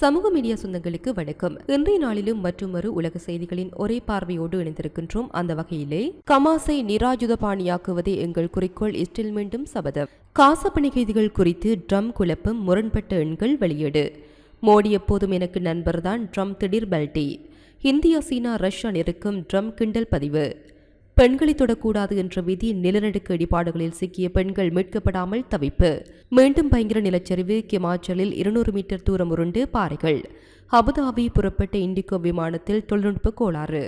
சமூக மீடியா சொந்தங்களுக்கு வணக்கம். இன்றைய நாளிலும் மற்றொரு உலக செய்திகளின் ஒரே பார்வையோடு இணைந்திருக்கின்றோம். அந்த வகையிலே கமாஸை நிராயுதபாணியாக்குவதே எங்கள் குறிக்கோள். இஸ்டில் மீண்டும் சபதம். காசப்பணி கைதிகள் குறித்து ட்ரம் குழப்பம் முரண்பட்ட எண்கள் வெளியீடு. மோடி எப்போதும் எனக்கு நண்பர்தான் ட்ரம் திடீர் பல்டி. இந்தியா சீனா ரஷ்யா நெருக்கம் ட்ரம் கிண்டல் பதிவு. பெண்களை தொடக்கூடாது என்ற விதி நிலநடுக்க இடிபாடுகளில் சிக்கிய பெண்கள் மீட்கப்படாமல் தவிப்பு. மீண்டும் பயங்கர நிலச்சரிவு கிமாச்சலில் இருநூறு மீட்டர் தூரம் உருண்டு பாறைகள். அபுதாபி புறப்பட்ட இண்டிகோ விமானத்தில் தொழில்நுட்ப கோளாறு.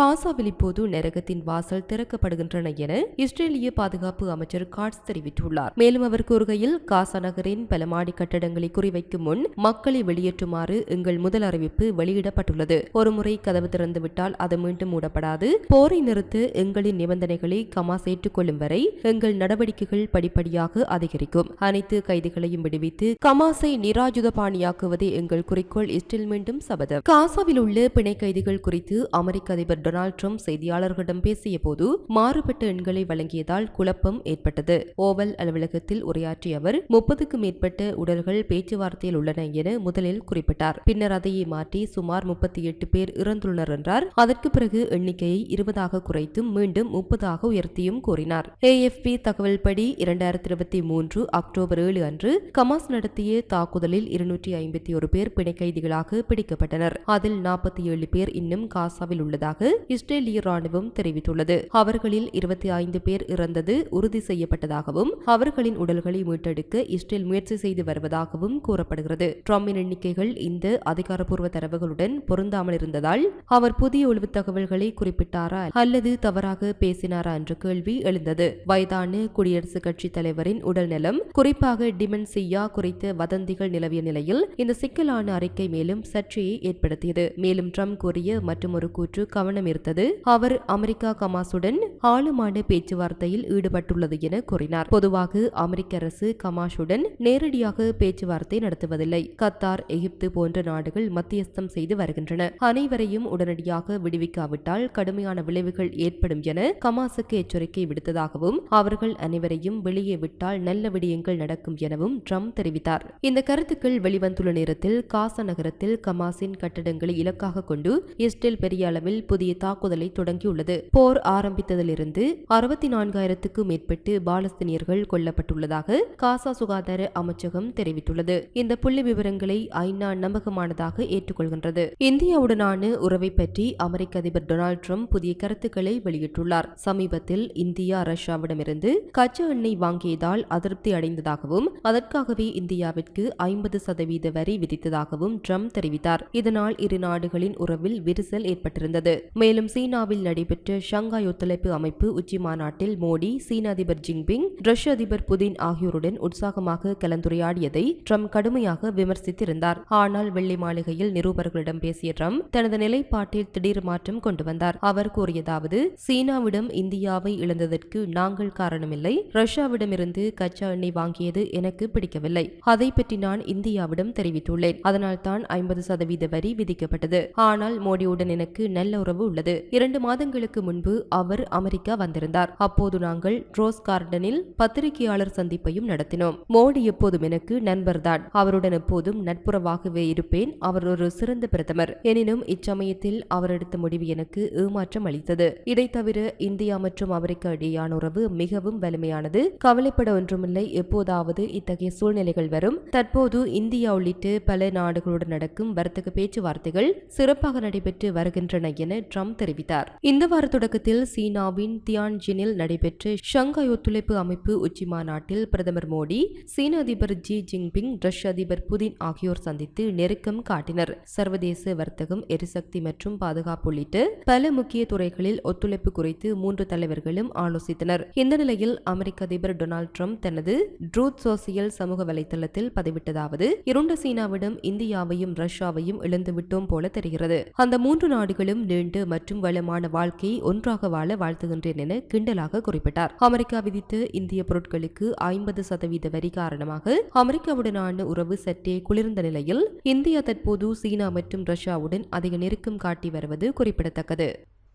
காசாவில் இப்போது நரகத்தின் வாசல் திறக்கப்படுகின்றன என இஸ்ரேலிய பாதுகாப்பு அமைச்சர் காட்ஸ் தெரிவித்துள்ளார். மேலும் அவர் கூறுகையில் காசா நகரின் பல மாடி கட்டடங்களை குறிவைக்கும் முன் மக்களை வெளியேற்றுமாறு எங்கள் முதல் அறிவிப்பு வெளியிடப்பட்டுள்ளது. ஒருமுறை கதவு திறந்துவிட்டால் அது மீண்டும் மூடப்படாது. போரை நிறுத்த எங்களின் நிபந்தனைகளை கமாஸ் ஏற்றுக்கொள்ளும் வரை எங்கள் நடவடிக்கைகள் படிப்படியாக அதிகரிக்கும். அனைத்து கைதிகளையும் விடுவித்து கமாஸை நிராயுதபாணியாக்குவதே எங்கள் குறிக்கோள் இஸ்ரேல் மீண்டும் சபதம். காசாவில் உள்ள பிணை கைதிகள் குறித்து அமெரிக்க அதிபர் டொனால்ட் ட்ரம்ப் செய்தியாளர்களிடம் பேசிய போது மாறுபட்ட எண்களை வழங்கியதால் குழப்பம் ஏற்பட்டது. ஓவல் அலுவலகத்தில் உரையாற்றிய அவர் முப்பதுக்கு மேற்பட்ட உடல்கள் பேச்சுவார்த்தையில் உள்ளன என முதலில் குறிப்பிட்டார். பின்னர் அதையே மாற்றி சுமார் முப்பத்தி எட்டு பேர் இறந்துள்ளனர் என்றார். அதற்கு பிறகு எண்ணிக்கையை இருபதாக குறைத்தும் மீண்டும் முப்பதாக உயர்த்தியும் கூறினார் ஏஎஃப்பி தகவல்படி இரண்டாயிரத்தி இருபத்தி மூன்று அக்டோபர் ஏழு அன்று கமாஸ் நடத்திய தாக்குதலில் இருநூற்றி ஐம்பத்தி ஒரு பேர் பிணை கைதிகளாக பிடிக்கப்பட்டனர். அதில் நாற்பத்தி ஏழு பேர் இன்னும் காசாவில் உள்ளதாக இஸ்ரேலிய ராணுவம் தெரிவித்துள்ளது. அவர்களில் இருபத்தி ஐந்து பேர் இறந்தது உறுதி செய்யப்பட்டதாகவும் அவர்களின் உடல்களை மீட்டெடுக்க இஸ்ரேல் முயற்சி செய்து வருவதாகவும் கூறப்படுகிறது. ட்ரம்பின் எண்ணிக்கைகள் இந்த அதிகாரப்பூர்வ தரவுகளுடன் பொருந்தாமல் இருந்ததால் அவர் புதிய ஒளிவு தகவல்களை குறிப்பிட்டாரா அல்லது தவறாக பேசினாரா என்ற கேள்வி எழுந்தது. வயதான குடியரசுக் கட்சி தலைவரின் உடல் நலம் குறிப்பாக டிமென்சியா குறித்த வதந்திகள் நிலவிய நிலையில் இந்த சிக்கலான அறிக்கை மேலும் சர்ச்சையை ஏற்படுத்தியது. மேலும் ட்ரம்ப் கூறிய மற்றொரு கூற்று கவனம் ஈர்த்தது அவர் அமெரிக்கா கமாசுடன் ஆழமான பேச்சுவார்த்தையில் ஈடுபட்டுள்ளது என கூறினார். பொதுவாக அமெரிக்க அரசு கமாஷுடன் நேரடியாக பேச்சுவார்த்தை நடத்துவதில்லை. கத்தார் எகிப்து போன்ற நாடுகள் மத்தியஸ்தம் செய்து வருகின்றன. அனைவரையும் உடனடியாக விடுவிக்காவிட்டால் கடுமையான விளைவுகள் ஏற்படும் என கமாசுக்கு எச்சரிக்கை விடுத்ததாகவும் அவர்கள் அனைவரையும் வெளியே விட்டால் நல்ல விடயங்கள் நடக்கும் எனவும் ட்ரம்ப் தெரிவித்தார். இந்த கருத்துக்கள் வெளிவந்துள்ள நேரத்தில் காசா நகரத்தில் கமாஸின் கட்டடங்களை இலக்காக கொண்டு இஸ்ரேல் பெரிய அளவில் புதிய தாக்குதலை தொடங்கியுள்ளது. போர் ஆரம்பித்ததிலிருந்து அறுபத்தி நான்காயிரத்துக்கும் மேற்பட்டு பாலஸ்தீனியர்கள் கொல்லப்பட்டுள்ளதாக காசா சுகாதார அமைச்சகம் தெரிவித்துள்ளது. இந்த புள்ளி விவரங்களை ஐநா நம்பகமானதாக ஏற்றுக்கொள்கின்றது. இந்தியாவுடனான உறவை பற்றி அமெரிக்க அதிபர் டொனால்டு ட்ரம்ப் புதிய கருத்துக்களை வெளியிட்டுள்ளார். சமீபத்தில் இந்தியா ரஷ்யாவிடமிருந்து கச்சா எண்ணெய் வாங்கியதால் அதிருப்தி அடைந்ததாகவும் அதற்காகவே இந்தியாவிற்கு ஐம்பது சதவீத வரி விதித்ததாகவும் ட்ரம்ப் தெரிவித்தார். இதனால் இரு நாடுகளின் உறவில் விரிசல் ஏற்பட்டிருந்தது. மேலும் சீனாவில் நடைபெற்ற ஷங்காய் ஒத்துழைப்பு அமைப்பு உச்சி மாநாட்டில் மோடி சீன அதிபர் ஜின்பிங் ரஷ்ய அதிபர் புதின் ஆகியோருடன் உற்சாகமாக கலந்துரையாடியதை ட்ரம்ப் கடுமையாக விமர்சித்திருந்தார். ஆனால் வெள்ளை மாளிகையில் நிருபர்களிடம் பேசிய ட்ரம்ப் தனது நிலைப்பாட்டில் திடீர் மாற்றம் கொண்டு வந்தார். அவர் கூறியதாவது சீனாவிடம் இந்தியாவை இழந்ததற்கு நாங்கள் காரணமில்லை. ரஷ்யாவிடமிருந்து கச்சா எண்ணெய் வாங்கியது எனக்கு பிடிக்கவில்லை. அதை பற்றி நான் இந்தியாவிடம் தெரிவித்துள்ளேன். அதனால் தான் ஐம்பது சதவீத வரி விதிக்கப்பட்டது. ஆனால் மோடியுடன் எனக்கு நல்ல உறவு உள்ளது. இரண்டு மாதங்களுக்கு முன்பு அவர் அமெரிக்கா வந்திருந்தார். அப்போது நாங்கள் ரோஸ் கார்டனில் பத்திரிகையாளர் சந்திப்பையும் நடத்தினோம். மோடி எப்போதும் எனக்கு நண்பர்தான். அவருடன் எப்போதும் நட்புறவாகவே இருப்பேன். அவர் ஒரு சிறந்த பிரதமர். எனினும் இச்சமயத்தில் அவர் எடுத்த முடிவு எனக்கு ஏமாற்றம் அளித்தது. இதை தவிர இந்தியா மற்றும் அமெரிக்கா இடையேயான உறவு மிகவும் வலிமையானது. கவலைப்பட ஒன்றுமில்லை. எப்போதாவது இத்தகைய சூழ்நிலைகள் வரும். தற்போது இந்தியா உள்ளிட்டு பல நாடுகளுடன் நடக்கும் வர்த்தக பேச்சுவார்த்தைகள் சிறப்பாக நடைபெற்று வருகின்றன என ட்ரம்ப் தெரிவித்தார். இந்த வார தொடக்கத்தில் சீனாவின் தியான்ஜினில் நடைபெற்ற ஷங்காய் ஒத்துழைப்பு அமைப்பு உச்சி மாநாட்டில் பிரதமர் மோடி சீன அதிபர் ஜி ஜின்பிங் ரஷ்ய அதிபர் புதின் ஆகியோர் சந்தித்து நெருக்கம் காட்டினர். சர்வதேச வர்த்தகம் எரிசக்தி மற்றும் பாதுகாப்பு உள்ளிட்ட பல முக்கிய துறைகளில் ஒத்துழைப்பு குறித்து மூன்று தலைவர்களும் ஆலோசித்தனர். இந்த நிலையில் அமெரிக்க அதிபர் டொனால்டு ட்ரம்ப் தனது ட்ரூத் சோசியல் சமூக வலைதளத்தில் பதிவிட்டதாவது இருண்ட சீனாவிடம் இந்தியாவையும் ரஷ்யாவையும் இழந்துவிட்டோம் போல தெரிகிறது. அந்த மூன்று நாடுகளும் நீண்டு மற்றும் வளமான வாழ்க்கையை ஒன்றாக வாழ வாழ்த்துகின்றேன் என கிண்டலாக குறிப்பிட்டார். அமெரிக்கா விதித்த இந்திய பொருட்களுக்கு ஐம்பது சதவீத வரி காரணமாக அமெரிக்காவுடனான உறவு சற்றே குளிர்ந்த நிலையில் இந்தியா தற்போது சீனா மற்றும் ரஷ்யாவுடன் அதிக நெருக்கம் காட்டி வருவது குறிப்பிடத்தக்கது.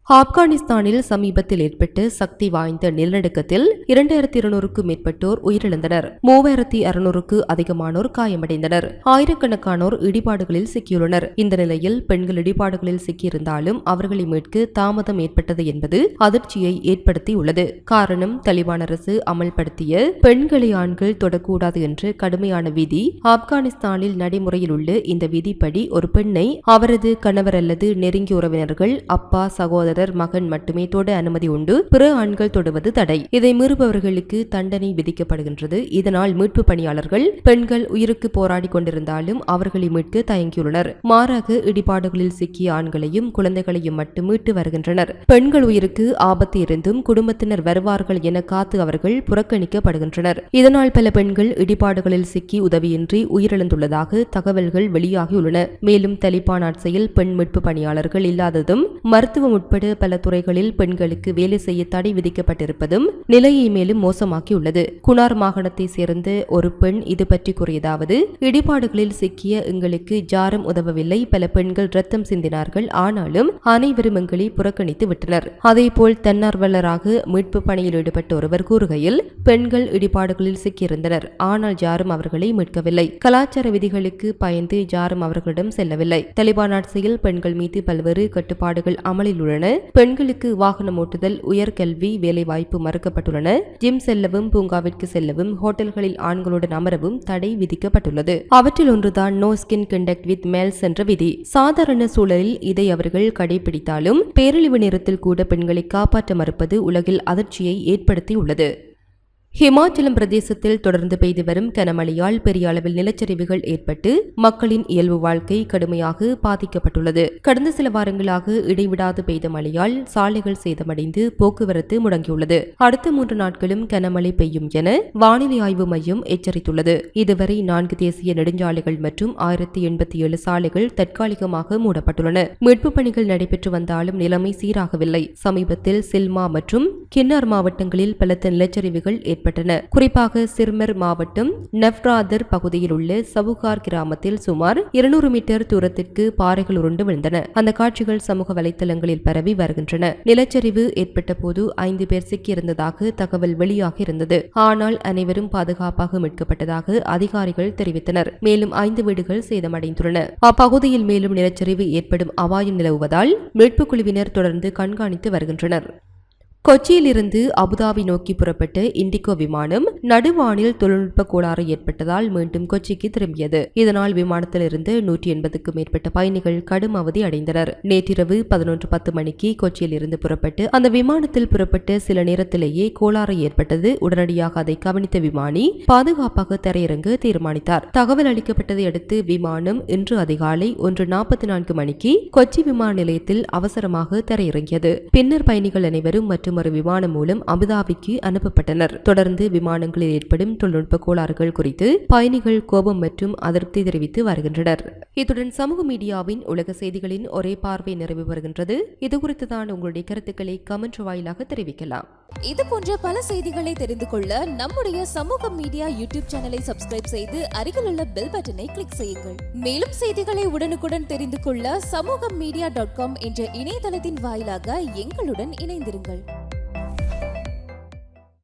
ஆப்கானிஸ்தானில் சமீபத்தில் ஏற்பட்டு சக்தி வாய்ந்த நிலநடுக்கத்தில் இரண்டாயிரத்தி இருநூறுக்கும் மேற்பட்டோர் உயிரிழந்தனர். மூவாயிரத்தி அறுநூறுக்கு அதிகமானோர் காயமடைந்தனர். ஆயிரக்கணக்கானோர் இடிபாடுகளில் சிக்கியுள்ளனர். இந்த நிலையில் பெண்கள் இடிபாடுகளில் சிக்கியிருந்தாலும் அவர்களை மீட்க தாமதம் ஏற்பட்டது என்பது அதிர்ச்சியை ஏற்படுத்தியுள்ளது. காரணம் தலிபான் அரசு அமல்படுத்திய பெண்களை ஆண்கள் தொடக்கூடாது என்று கடுமையான விதி. ஆப்கானிஸ்தானில் நடைமுறையில் உள்ள இந்த விதிப்படி ஒரு பெண்ணை அவரது கணவர் அல்லது நெருங்கிய உறவினர்கள் அப்பா சகோதரர் மகன் மட்டுமே தொட அனுமதி உண்டு. பிற ஆண்கள் தொடுவது தடை. இதை மீறுபவர்களுக்கு தண்டனை விதிக்கப்படுகின்றது. இதனால் மீட்பு பணியாளர்கள் பெண்கள் உயிருக்கு போராடி கொண்டிருந்தாலும் அவர்களை மீட்க தயங்கியுள்ளனர். மாறாக இடிபாடுகளில் சிக்கிய ஆண்களையும் குழந்தைகளையும் மட்டும் மீட்டு வருகின்றனர். பெண்கள் உயிருக்கு ஆபத்து இருந்தும் குடும்பத்தினர் வருவார்கள் என காத்து அவர்கள் புறக்கணிக்கப்படுகின்றனர். இதனால் பல பெண்கள் இடிபாடுகளில் சிக்கி உதவியின்றி உயிரிழந்துள்ளதாக தகவல்கள் வெளியாகியுள்ளன. மேலும் தலிபான் ஆட்சியில் பெண் மீட்பு பணியாளர்கள் இல்லாததும் மருத்துவம் உட்பட பல துறைகளில் பெண்களுக்கு வேலை செய்ய தடை விதிக்கப்பட்டிருப்பதும் நிலையை மேலும் மோசமாக்கியுள்ளது. குனார் மாகாணத்தை சேர்ந்த ஒரு பெண் இது பற்றி கூறியதாவது இடிபாடுகளில் சிக்கிய எங்களுக்கு ஜாரம் உதவவில்லை பல பெண்கள் ரத்தம் சிந்தினார்கள் ஆனாலும் அனைவரும் எங்களை புறக்கணித்து விட்டனர். அதேபோல் தன்னார்வலராக மீட்பு பணியில் ஈடுபட்ட ஒருவர் கூறுகையில் பெண்கள் இடிபாடுகளில் சிக்கியிருந்தனர் ஆனால் ஜாரும் அவர்களை மீட்கவில்லை. கலாச்சார விதிகளுக்கு பயந்து ஜாரும் அவர்களிடம் செல்லவில்லை. தலிபான் ஆட்சியில் பெண்கள் மீது பல்வேறு கட்டுப்பாடுகள் அமலில் உள்ளன. பெண்களுக்கு வாகனம் ஓட்டுதல் உயர்கல்வி வேலைவாய்ப்பு மறுக்கப்பட்டுள்ளன. ஜிம் செல்லவும் பூங்காவிற்கு செல்லவும் ஹோட்டல்களில் ஆண்களுடன் அமரவும் தடை விதிக்கப்பட்டுள்ளது. அவற்றில் ஒன்றுதான் no skin contact with males என்ற விதி. சாதாரண சூழலில் இதை அவர்கள் கடைபிடித்தாலும் பேரழிவு நேரத்தில் கூட பெண்களை காப்பாற்ற மறுப்பது உலகில் அதிர்ச்சியை ஏற்படுத்தியுள்ளது. ஹிமாச்சலம் பிரதேசத்தில் தொடர்ந்து பெய்து வரும் கனமழையால் பெரிய அளவில் நிலச்சரிவுகள் ஏற்பட்டு மக்களின் இயல்பு வாழ்க்கை கடுமையாக பாதிக்கப்பட்டுள்ளது. கடந்த சில வாரங்களாக இடைவிடாது பெய்த மழையால் சாலைகள் சேதமடைந்து போக்குவரத்து முடங்கியுள்ளது. அடுத்த மூன்று நாட்களும் கனமழை பெய்யும் என வானிலை ஆய்வு மையம் எச்சரித்துள்ளது. இதுவரை நான்கு தேசிய நெடுஞ்சாலைகள் மற்றும் ஆயிரத்தி எண்பத்தி ஏழு சாலைகள் தற்காலிகமாக மூடப்பட்டுள்ளன. மீட்பு பணிகள் நடைபெற்று வந்தாலும் நிலைமை சீராகவில்லை. சமீபத்தில் சில்மா மற்றும் கின்னார் மாவட்டங்களில் பலத்த நிலச்சரிவுகள் ஏற்பட்டன குறிப்பாக சிர்மர் மாவட்டம் நெவ்ராதர் பகுதியில் உள்ள சவுகார் கிராமத்தில் சுமார் இருநூறு மீட்டர் தூரத்திற்கு பாறைகள் உருண்டு விழுந்தன. அந்த காட்சிகள் சமூக வலைத்தளங்களில் பரவி வருகின்றன. நிலச்சரிவு ஏற்பட்ட போது ஐந்து பேர் சிக்கியிருந்ததாக தகவல் வெளியாக இருந்தது. ஆனால் அனைவரும் பாதுகாப்பாக மீட்கப்பட்டதாக அதிகாரிகள் தெரிவித்தனர். மேலும் ஐந்து வீடுகள் சேதமடைந்துள்ளன. அப்பகுதியில் மேலும் நிலச்சரிவு ஏற்படும் அபாயம் நிலவுவதால் மீட்புக் குழுவினர் தொடர்ந்து கண்காணித்து வருகின்றனர். கொச்சியிலிருந்து அபுதாபி நோக்கி புறப்பட்ட இண்டிகோ விமானம் நடுவானில் தொழில்நுட்ப கோளாறு ஏற்பட்டதால் மீண்டும் கொச்சிக்கு திரும்பியது. இதனால் விமானத்திலிருந்து நூற்றி எண்பதுக்கும் மேற்பட்ட பயணிகள் கடும் அவதி அடைந்தனர். நேற்றிரவு பதினொன்று பத்து மணிக்கு கொச்சியில் இருந்து புறப்பட்டு அந்த விமானத்தில் புறப்பட்ட சில நேரத்திலேயே கோளாறு ஏற்பட்டது. உடனடியாக அதை கவனித்த விமானி பாதுகாப்பாக தரையிறங்க தீர்மானித்தார். தகவல் அளிக்கப்பட்டதை அடுத்து விமானம் இன்று அதிகாலை ஒன்று நாற்பத்தி நான்கு மணிக்கு கொச்சி விமான நிலையத்தில் அவசரமாக தரையிறங்கியது. பின்னர் பயணிகள் அனைவரும் மற்றும் ஒரு விமானம் மூலம் அபுதாபிக்கு அனுப்பப்பட்டனர். தொடர்ந்து விமானங்களில் ஏற்படும் தொழில்நுட்ப கோளாறுகள் குறித்து பயணிகள் கோபம் மற்றும் அதிருப்தி தெரிவித்து வருகின்றனர். இத்துடன் சமூக மீடியாவின் உலக செய்திகளின் ஒரே பார்வை நிறைவு வருகின்றது. இது குறித்துதான் உங்களுடைய கருத்துக்களை கமெண்ட் வாயிலாக தெரிவிக்கலாம். இது போன்ற பல செய்திகளை தெரிந்து கொள்ள நம்முடைய சமூக மீடியா யூடியூப் சேனலை சப்ஸ்கிரைப் செய்து அருகில் உள்ள பெல் பட்டனை கிளிக் செய்யுங்கள். மேலும் செய்திகளை உடனுக்குடன் தெரிந்து கொள்ள சமூக மீடியா டாட் காம் என்ற இணையதளத்தின் வாயிலாக எங்களுடன் இணைந்திருங்கள்.